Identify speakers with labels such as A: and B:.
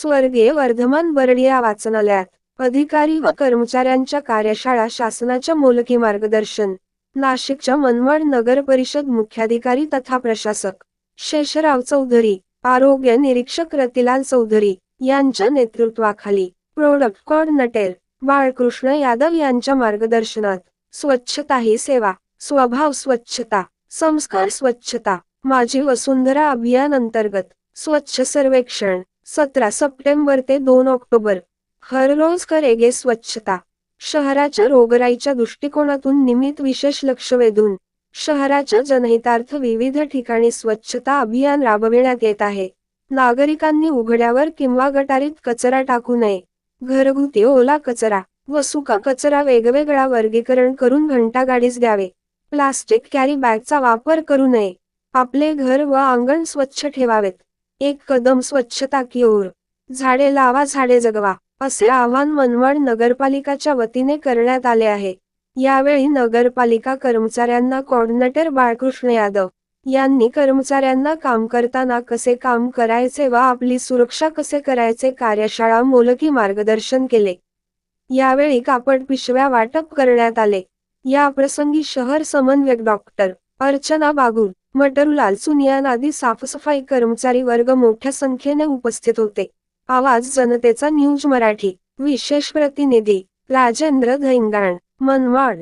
A: स्वर्गीय वर्धमान बर्डिया वाचनालयात अधिकारी व कर्मचाऱ्यांच्या कार्यशाळा शासनाच्या मोलकी मार्गदर्शन नाशिकच्या मनमाड नगर परिषद मुख्याधिकारी तथा प्रशासक शेषराव चौधरी आरोग्य निरीक्षक रतिलाल चौधरी यांच्या नेतृत्वाखाली प्रोडक्ट नटेल बाळकृष्ण यादव यांच्या मार्गदर्शनात स्वच्छता ही सेवा स्वभाव स्वच्छता संस्कार स्वच्छता माझी वसुंधरा अभियान अंतर्गत स्वच्छ सर्वेक्षण सतरा सप्टेंबर ते दोन ऑक्टोबर. हर रोज करेगे स्वच्छता. शहराच्या रोगराईच्या दृष्टिकोनातून निमित्त विशेष लक्ष वेधून शहराच्या जनहितार्थ विविध ठिकाणी स्वच्छता अभियान राबविण्यात येत आहे. नागरिकांनी उघड्यावर किंवा गटारीत कचरा टाकू नये. घरगुती ओला कचरा व सुका कचरा वेगवेगळा वर्गीकरण करून घंटागाडीस द्यावे. प्लास्टिक कॅरी बॅगचा वापर करू नये. आपले घर व अंगण स्वच्छ ठेवावेत. एक कदम स्वच्छता की ओर झाडे लावा झाडे जगवा असे आवाहन मनमाड नगरपालिकाच्या वतीने करण्यात आले आहे. यावेळी नगरपालिका कर्मचाऱ्यांना कॉर्डिनेटर बाळकृष्ण यादव यांनी कर्मचाऱ्यांना काम करताना कसे काम करायचे व आपली सुरक्षा कसे करायचे कार्यशाळा मोलकी मार्गदर्शन केले. यावेळी कापड पिशव्या वाटप करण्यात आले. या प्रसंगी शहर समन्वयक डॉक्टर अर्चना बागुल मटरुलाल सुनियान आदी साफसफाई कर्मचारी वर्ग मोठ्या संख्येने उपस्थित होते. आवाज जनतेचा न्यूज मराठी. विशेष प्रतिनिधी. राजेंद्र धैंगाण मनवाड